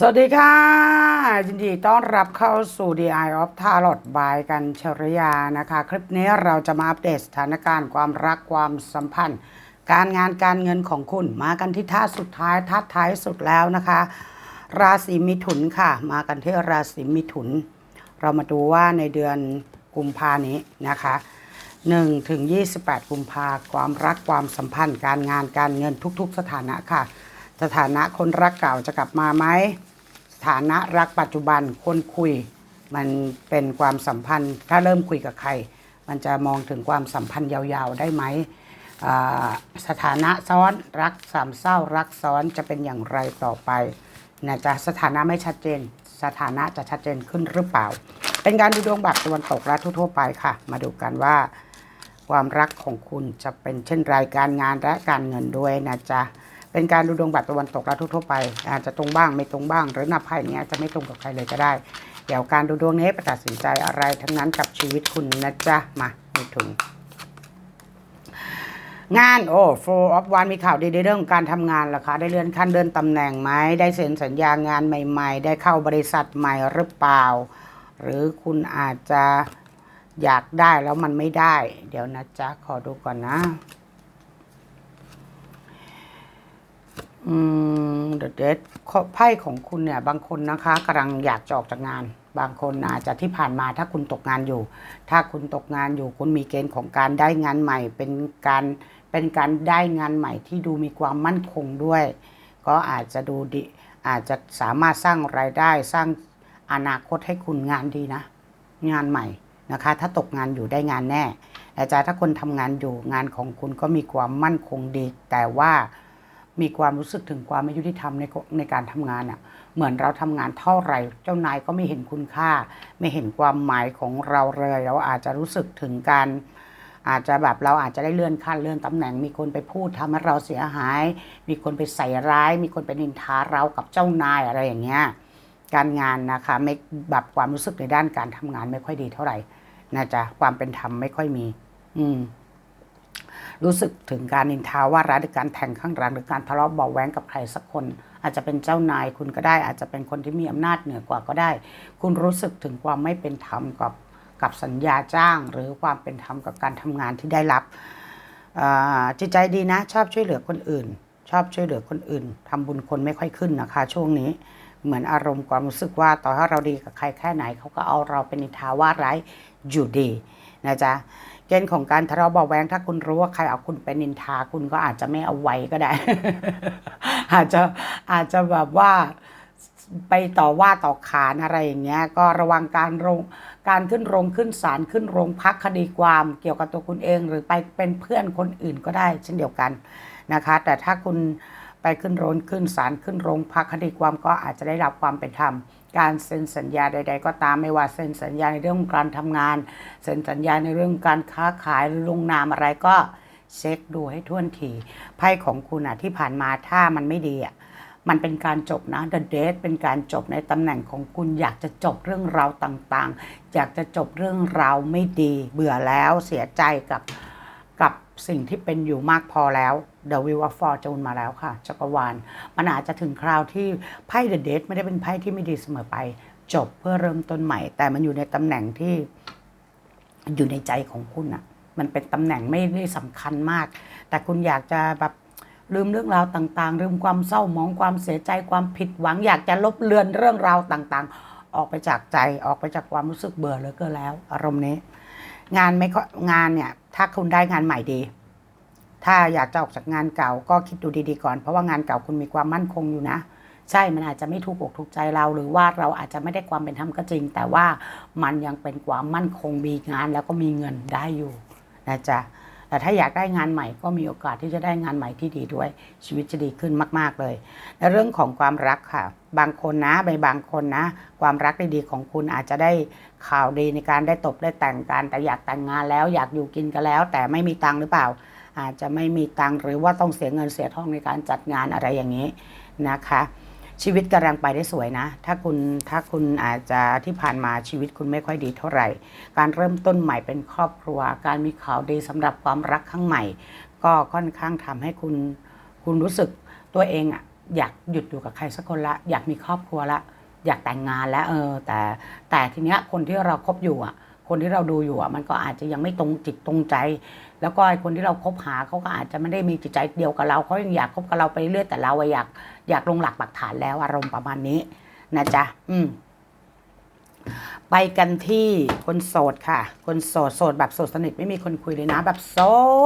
สวัสดีค่ะยินดีต้อนรับเข้าสู่ The Eye of Tarot by กันชรยานะคะ คลิปนี้เราจะมาอัปเดตสถานการณ์ความรักความสัมพันธ์ การงานการเงินของคุณมากันที่ท่าสุดท้ายท่าท้ายสุดแล้วนะคะ ราศีมิถุนค่ะ มากันที่ราศีมิถุน เรามาดูว่าในเดือนกุมภานี้นะคะ1ถึง28 กุมภาความรักความสัมพันธ์ การงานการเงินทุก ๆ สถานะค่ะ สถานะคนรักเก่าจะกลับมาไหม สถานะรักปัจจุบันคนคุย มันเป็นความสัมพันธ์ ถ้าเริ่มคุยกับใคร มันจะมองถึงความสัมพันธ์ยาวๆได้ไหมสถานะซ้อนรักสามเศร้ารักซ้อนจะเป็นอย่างไรต่อไปนะจ๊ะสถานะไม่ชัดเจน สถานะจะชัดเจนขึ้นหรือเปล่า เป็นการดูดวงแบบตะวันตกและทั่วๆไปค่ะ มาดูกันว่า ความรักของคุณจะเป็นเช่นไรการงานและการเงินด้วยนะจ๊ะ เป็นการดูดวงแบบตะวันตกและทั่วๆไป อาจจะตรงบ้างไม่ตรงบ้าง หรือหน้าไพ่เนี้ยจะไม่ตรงกับใครเลยก็ได้ เดี๋ยวการดูดวงนี้ไปตัดสินใจอะไรทั้งนั้นกับชีวิตคุณนะจ๊ะมาม่ถุงงานโอ้โฟร์ออฟวันมีข่าวดีในเรื่องการทำงานรอคะ ได้เลื่อนขั้นเลื่อนตำแหน่งไหมได้เซ็นสัญญางานใหม่ ๆ ได้เข้าบริษัทใหม่หรือเปล่า หรือคุณอาจจะอยากได้แล้วมันไม่ได้ เดี๋ยวนะจ๊ะ ขอดูก่อนนะ อืมเดอะเดไพ่ของคุณเนี่ย บางคนนะคะกำลังอยากจะออกจากงาน บางคนอาจจะที่ผ่านมาถ้าคุณตกงานอยู่ ถ้าคุณตกงานอยู่ คุณมีเกณฑ์ของการได้งานใหม่ เป็นการเป็นการได้งานใหม่ที่ดูมีความมั่นคงด้วย ก็อาจจะดูดีอาจจะสามารถสร้างรายได้สร้างอนาคตให้คุณงานดีนะ งานใหม่นะคะ ถ้าตกงานอยู่ได้งานแน่แต่จะถ้าคนทำงานอยู่งานของคุณก็มีความมั่นคงดี แต่ว่า มีความรู้สึกถึงความไม่ยุติธรรมในในการทำงานอะ่ะเหมือนเราทำงานเท่าไหร่ เจ้านายก็ไม่เห็นคุณค่า ไม่เห็นความหมายของเราเลยเราอาจจะรู้สึกถึงการอาจจะแบบเราอาจจะได้เลื่อนขั้นเลื่อนตำแหน่ง มีคนไปพูดทำให้เราเสียหาย มีคนไปใส่ร้าย มีคนไปนินทาเรากับเจ้านายอะไรอย่างเงี้ยการงานนะคะไม่แบบความรู้สึกในด้านการทำงานไม่ค่อยดีเท่าไหร่นะจ๊ะความเป็นธรรมไม่ค่อยมี อืม รู้สึกถึงการนินทาว่าร้ายหรือการแทงข้างหลังหรือการทะเลาะเบาแว้งกับใครสักคน อาจจะเป็นเจ้านายคุณก็ได้ อาจจะเป็นคนที่มีอำนาจเหนือกว่าก็ได้ คุณรู้สึกถึงความไม่เป็นธรรมกับกับสัญญาจ้าง หรือความเป็นธรรมกับการทำงานที่ได้รับจิตใจดีนะ ชอบช่วยเหลือคนอื่น ชอบช่วยเหลือคนอื่นทำบุญคนไม่ค่อยขึ้นนะคะ ช่วงนี้เหมือนอารมณ์ความรู้สึกว่าต่อให้เราดีกับใครแค่ไหนเขาก็เอาเราเป็นนินทาว่าร้ายอยู่ดีนะจ๊ะ เกณฑ์ของการทะเลาะเบาะแวงถ้าคุณรู้ว่าใครเอาคุณเป็นนินทาคุณก็อาจจะไม่เอาไว้ก็ได้ อาจจะอาจจะแบบว่าไปต่อว่าต่อขานอะไรอย่างเงี้ย ก็ระวังการลงการขึ้นโรงขึ้นศาลขึ้นโรงพักคดีความเกี่ยวกับตัวคุณเอง หรือไปเป็นเพื่อนคนอื่นก็ได้เช่นเดียวกันนะคะ แต่ถ้าคุณ ไปขึ้นโรงขึ้นศาลขึ้นโรงพักคดีความก็อาจจะได้รับความเป็นธรรม การเซ็นสัญญาใด ๆ ก็ตามไม่ว่าเซ็นสัญญาในเรื่องการทำงาน เซ็นสัญญาในเรื่องการค้าขายหรือลงนามอะไรก็เช็คดูให้ท่วนทีไพ่ของคุณอะที่ผ่านมาถ้ามันไม่ดีอะมันเป็นการจบนะ The Date เป็นการจบในตำแหน่งของคุณอยากจะจบเรื่องราวต่างๆ อยากจะจบเรื่องราวไม่ดี เบื่อแล้วเสียใจกับกับสิ่งที่เป็นอยู่มากพอแล้ว The Wheel of Fortune มาแล้วค่ะจักรวาลมันอาจจะถึงคราวที่ไพ่ The Date ไม่ได้เป็นไพ่ที่ไม่ดีเสมอไป จบเพื่อเริ่มต้นใหม่ แต่มันอยู่ในตำแหน่งที่อยู่ในใจของคุณอะมันเป็นตำแหน่งไม่ได้สำคัญมาก แต่คุณอยากจะแบบลืมเรื่องราวต่างๆ ลืมความเศร้าหมองความเสียใจความผิดหวัง อยากจะลบเลือนเรื่องราวต่างๆ ออกไปจากใจออกไปจากความรู้สึกเบื่อเหลือเกินแล้ว อารมณ์นี้ งานไม่ค่อยงานเนี่ย ถ้าคุณได้งานใหม่ดี ถ้าอยากจะออกจากงานเก่าก็คิดดูดีๆก่อน เพราะว่างานเก่าคุณมีความมั่นคงอยู่นะ ใช่มันอาจจะไม่ถูกอกถูกใจเรา หรือว่าเราอาจจะไม่ได้ความเป็นธรรมก็จริง แต่ว่ามันยังเป็นความมั่นคงมีงานแล้วก็มีเงินได้อยู่นะจ๊ะแต่ถ้าอยากได้งานใหม่ก็มีโอกาสที่จะได้งานใหม่ที่ดีด้วย ชีวิตจะดีขึ้นมาก ๆ เลยในเรื่องของความรักค่ะ บางคนนะใบบางคนนะ ความรักดีๆของคุณอาจจะได้ข่าวดีในการได้ตบได้แต่งกันแต่อยากแต่งงานแล้ว อยากอยู่กินกันแล้ว แต่ไม่มีตังค์หรือเปล่า อาจจะไม่มีตังหรือว่าต้องเสียเงินเสียทองในการจัดงานอะไรอย่างนี้นะคะ ชีวิตกำลังไปได้สวยนะ ถ้าคุณถ้าคุณอาจจะที่ผ่านมาชีวิตคุณไม่ค่อยดีเท่าไหร่ การเริ่มต้นใหม่เป็นครอบครัว การมีข่าวดีสำหรับความรักครั้งใหม่ ก็ค่อนข้างทำให้คุณคุณรู้สึกตัวเองอะอยากหยุดอยู่กับใครสักคนละ อยากมีครอบครัวละ อยากแต่งงานแล้วเออ แต่แต่ทีเนี้ยคนที่เราคบอยู่อะ คนที่เราดูอยู่อะมันก็อาจจะยังไม่ตรงจิตตรงใจ แล้วก็ไอ้คนที่เราคบหาเขาก็อาจจะไม่ได้มีจิตใจเดียวกับเราเขายังอยากคบกับเราไปเรื่อยแต่เราอะอยากอยากลงหลักปักฐานแล้วอารมณ์ประมาณนี้นะจ๊ะอืม ไปกันที่คนโสดค่ะ คนโสดโสดแบบโสดสนิทไม่มีคนคุยเลยนะ แบบโส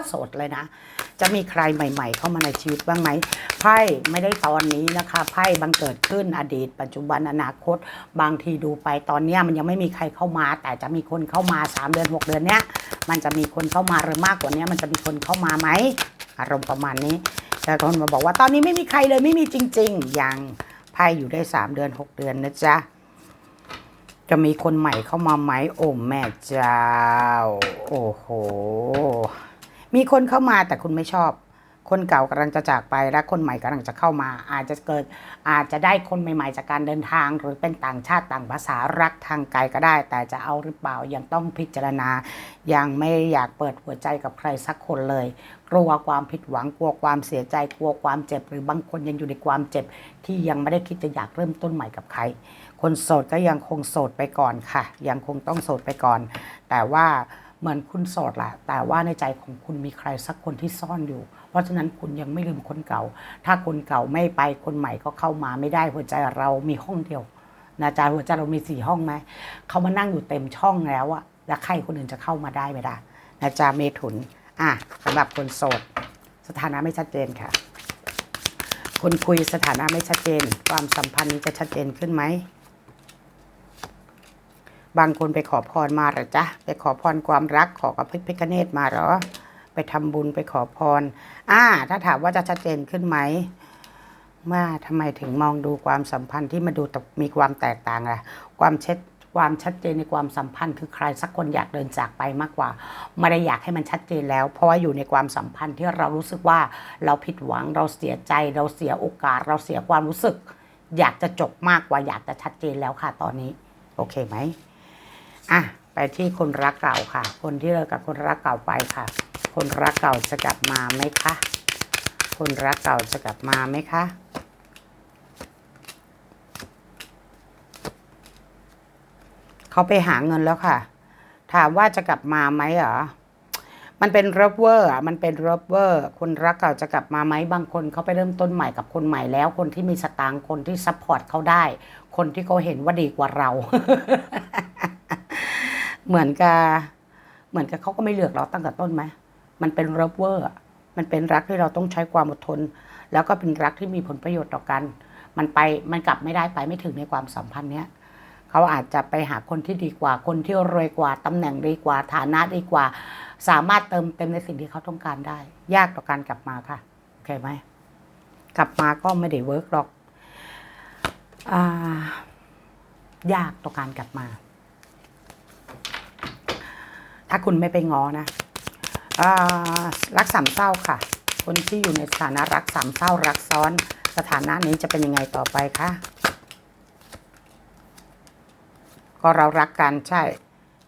ดโสดเลยนะ จะมีใครใหม่ ๆ เข้ามาในชีวิตบ้างไหมไพ่ไม่ได้ตอนนี้นะคะไพ่บังเกิดขึ้นอดีต ปัจจุบันอนาคต บางทีดูไปตอนนี้มันยังไม่มีใครเข้ามา แต่จะมีคนเข้ามา 3 เดือน 6 เดือนเนี้ยมันจะมีคนเข้ามาหรือมากกว่านี้มันจะมีคนเข้ามาไหมอารมณ์ประมาณนี้แต่คนมาบอกว่าตอนนี้ไม่มีใครเลยไม่มีจริง ๆ ยังไพ่อยู่ได้ 3 เดือน 6 เดือนนะจ๊ะ จะมีคนใหม่เข้ามาไหมโอ้แม่เจ้า โอ้โห มีคนเข้ามาแต่คุณไม่ชอบ คนเก่ากำลังจะจากไปและคนใหม่กำลังจะเข้ามา อาจจะเกิดอาจจะได้คนใหม่ๆ จากการเดินทาง หรือเป็นต่างชาติต่างภาษารักทางไกลก็ได้ แต่จะเอาหรือเปล่ายังต้องพิจารณายังไม่อยากเปิดหัวใจกับใครสักคนเลย กลัวความผิดหวังกลัวความเสียใจกลัวความเจ็บ หรือบางคนยังอยู่ในความเจ็บ ที่ยังไม่ได้คิดจะอยากเริ่มต้นใหม่กับใคร คนโสดก็ยังคงโสดไปก่อนค่ะ ยังคงต้องโสดไปก่อน แต่ว่าเหมือนคุณโสดแหละแต่ว่าในใจของคุณมีใครสักคนที่ซ่อนอยู่ เพราะฉะนั้นคุณยังไม่ลืมคนเก่า ถ้าคนเก่าไม่ไปคนใหม่ก็เข้ามาไม่ได้หัวใจเรามีห้องเดียวนะจ๊ะหัวใจเรามีสี่ห้องไหมเขามานั่งอยู่เต็มช่องแล้วอะแล้วใครคนอื่นจะเข้ามาได้ไหมล่ะนะจ๊ะเมถุน อะสำหรับคนโสด สถานะไม่ชัดเจนค่ะ คนคุยสถานะไม่ชัดเจน ความสัมพันธ์นี้จะชัดเจนขึ้นไหม บางคนไปขอพรมาหรอจ๊ะ ไปขอพรความรักขอกับพระพิฆเนศมาหรอ ไปทำบุญไปขอพร อ่า ถ้าถามว่าจะชัดเจนขึ้นไหมว่าทำไมถึงมองดูความสัมพันธ์ที่มาดูมีความแตกต่างล่ะ ความเช็ด ความชัดเจนในความสัมพันธ์ คือใครสักคนอยากเดินจากไปมากกว่า ไม่ได้อยากให้มันชัดเจนแล้ว เพราะว่าอยู่ในความสัมพันธ์ที่เรารู้สึกว่าเราผิดหวังเราเสียใจ เราเสียโอกาส เราเสียความรู้สึก อยากจะจบมากกว่าอยากจะชัดเจนแล้วค่ะตอนนี้ โอเคไหมอะไปที่คนรักเก่าค่ะ คนที่เลิกกับคนรักเก่าไปค่ะ คนรักเก่าจะกลับมาไหมคะคนรักเก่าจะกลับมาไหมคะ เขาไปหาเงินแล้วค่ะ ถามว่าจะกลับมาไหมเหรอมันเป็นรับเวอร์อะมันเป็นรับเวอร์คนรักเก่าจะกลับมาไหมบางคนเขาไปเริ่มต้นใหม่กับคนใหม่แล้ว คนที่มีสตางค์คนที่ซัพพอร์ตเขาได้ คนที่เขาเห็นว่าดีกว่าเรา เหมือนกับเหมือนกับเขาก็ไม่เลือกเราตั้งแต่ต้นไหมมันเป็นรับเวอร์มันเป็นรักที่เราต้องใช้ความอดทน แล้วก็เป็นรักที่มีผลประโยชน์ต่อกัน มันไปมันกลับไม่ได้ไปไม่ถึงในความสัมพันธ์เนี้ย เขาอาจจะไปหาคนที่ดีกว่า คนที่รวยกว่าตำแหน่งดีกว่า ฐานะดีกว่า สามารถเติมเต็มในสิ่งที่เขาต้องการได้ ยากต่อการกลับมาค่ะโอเคไหมกลับมาก็ไม่ได้เวิร์กหรอกอยากต่อการกลับมา ถ้าคุณไม่ไปง้อนะรักสามเศร้าค่ะ คนที่อยู่ในสถานะรักสามเศร้ารักซ้อน สถานะนี้จะเป็นยังไงต่อไปคะ ก็เรารักกันใช่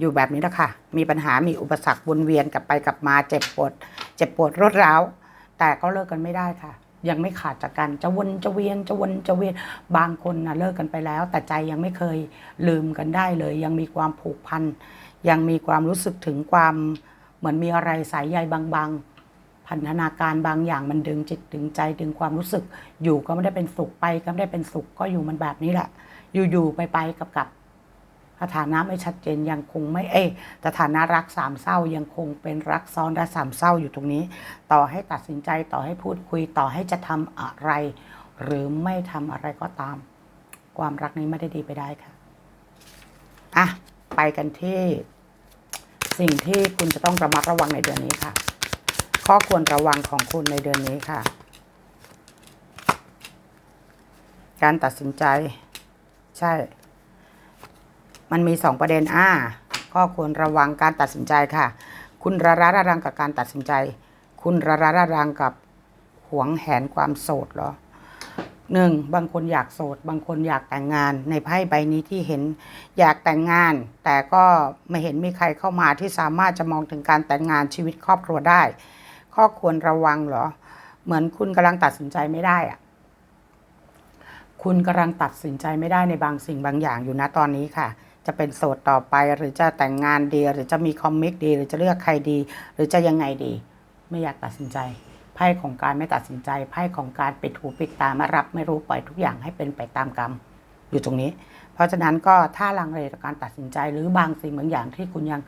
อยู่แบบนี้นะคะมีปัญหามีอุปสรรควนเวียนกลับไปกลับมาเจ็บปวด เจ็บปวดรวดร้าว แต่ก็เลิกกันไม่ได้ค่ะ ยังไม่ขาดจากกันจะวนจะเวียนจะวนจะเวียนบางคนนะเลิกกันไปแล้ว แต่ใจยังไม่เคยลืมกันได้เลย ยังมีความผูกพันยังมีความรู้สึกถึงความเหมือนมีอะไรสายใยบางๆ พันธนาการบางอย่างมันดึงจิตดึงใจดึงความรู้สึก อยู่ก็ไม่ได้เป็นสุขไปก็ไม่ได้เป็นสุขก็อยู่มันแบบนี้แหละ อยู่ๆไปไปๆกับกับ สถานะไม่ชัดเจนยังคงไม่เอยสถานะรักสามเศร้ายังคงเป็นรักซ้อนและสามเศร้าอยู่ตรงนี้ ต่อให้ตัดสินใจต่อให้พูดคุยต่อให้จะทำอะไร หรือไม่ทำอะไรก็ตาม ความรักนี้ไม่ได้ดีไปได้ค่ะอะไปกันที่ สิ่งที่คุณจะต้องระมัดระวังในเดือนนี้ค่ะ ข้อควรระวังของคุณในเดือนนี้ค่ะ การตัดสินใจ ใช่ มันมีสองประเด็นอ่าข้อควรระวังการตัดสินใจค่ะ คุณระระระรังกับการตัดสินใจ คุณระระระรังกับหวงแหนความโสดเหรอหนึ่งบางคนอยากโสด บางคนอยากแต่งงาน ในไพ่ใบนี้ที่เห็นอยากแต่งงาน แต่ก็ไม่เห็นมีใครเข้ามาที่สามารถจะมองถึงการแต่งงานชีวิตครอบครัวได้ ข้อควรระวังเหรอ เหมือนคุณกำลังตัดสินใจไม่ได้อะคุณกำลังตัดสินใจไม่ได้ในบางสิ่งบางอย่างอยู่นะตอนนี้ค่ะ จะเป็นโสดต่อไป หรือจะแต่งงานดี หรือจะมีคอมมิกดี หรือจะเลือกใครดี หรือจะยังไงดี ไม่อยากตัดสินใจไพ่ของการไม่ตัดสินใจไพ่ของการปิดหูปิดตามารับไม่รู้ปล่อยทุกอย่างให้เป็นไปตามกรรมอยู่ตรงนี้ เพราะฉะนั้นก็ถ้าลังเลต่อการตัดสินใจหรือบางสิ่งบางอย่างที่คุณยัง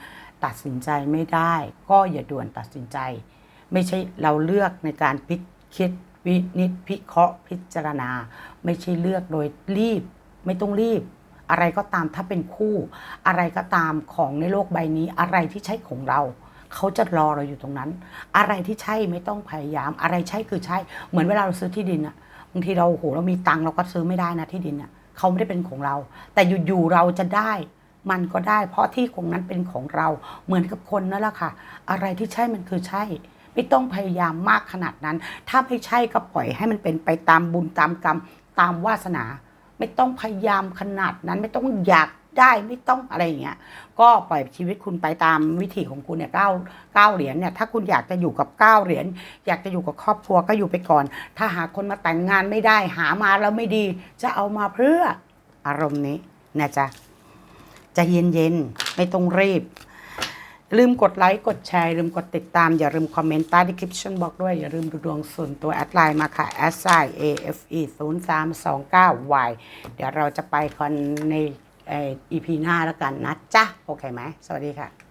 ตัดสินใจไม่ได้ ก็อย่าด่วนตัดสินใจ ไม่ใช่เราเลือกในการพิคิดวินิจพิเคราะห์พิจารณา ไม่ใช่เลือกโดยรีบ ไม่ต้องรีบ อะไรก็ตามถ้าเป็นคู่ อะไรก็ตามของในโลกใบนี้ อะไรที่ใช่ของเรา เขาจะรอเราอยู่ตรงนั้น อะไรที่ใช่ไม่ต้องพยายาม อะไรใช่คือใช่ เหมือนเวลาเราซื้อที่ดินอะบางทีเราโอ้โหเรามีตังเราก็ซื้อไม่ได้นะที่ดินอะเขาไม่ได้เป็นของเรา แต่อยู่ๆเราจะได้มันก็ได้ เพราะที่ของนั้นเป็นของเราเหมือนกับคนนั่นแหละค่ะ อะไรที่ใช่มันคือใช่ ไม่ต้องพยายามมากขนาดนั้น ถ้าไม่ใช่ก็ปล่อยให้มันเป็นไปตามบุญตามกรรมตามวาสนา ไม่ต้องพยายามขนาดนั้นไม่ต้องอยากได้ไม่ต้องอะไรอย่างเงี้ยก็ปล่อยชีวิตคุณไปตามวิถีของคุณเนี่ยเก้าเก้าเหรียญเนี่ยถ้าคุณอยากจะอยู่กับเก้าเหรียญอยากจะอยู่กับครอบครัวก็อยู่ไปก่อน ถ้าหาคนมาแต่งงานไม่ได้หามาแล้วไม่ดี จะเอามาเพื่ออารมณ์นี้นะจ๊ะจะเย็นๆไม่ต้องรีบ ลืมกดไลค์ กดแชร์ ลืมกดติดตาม อย่าลืมคอมเมนต์ใต้ดีคลิปชั่นบอกด้วย อย่าลืมดูดวงส่วนตัวแอดไลน์มาค่ะ a s i afe 0 3 2 9 y เดี๋ยวเราจะไปคอนในเอ่อ EP หน้าแล้วกันนะจ๊ะ โอเคไหม สวัสดีค่ะ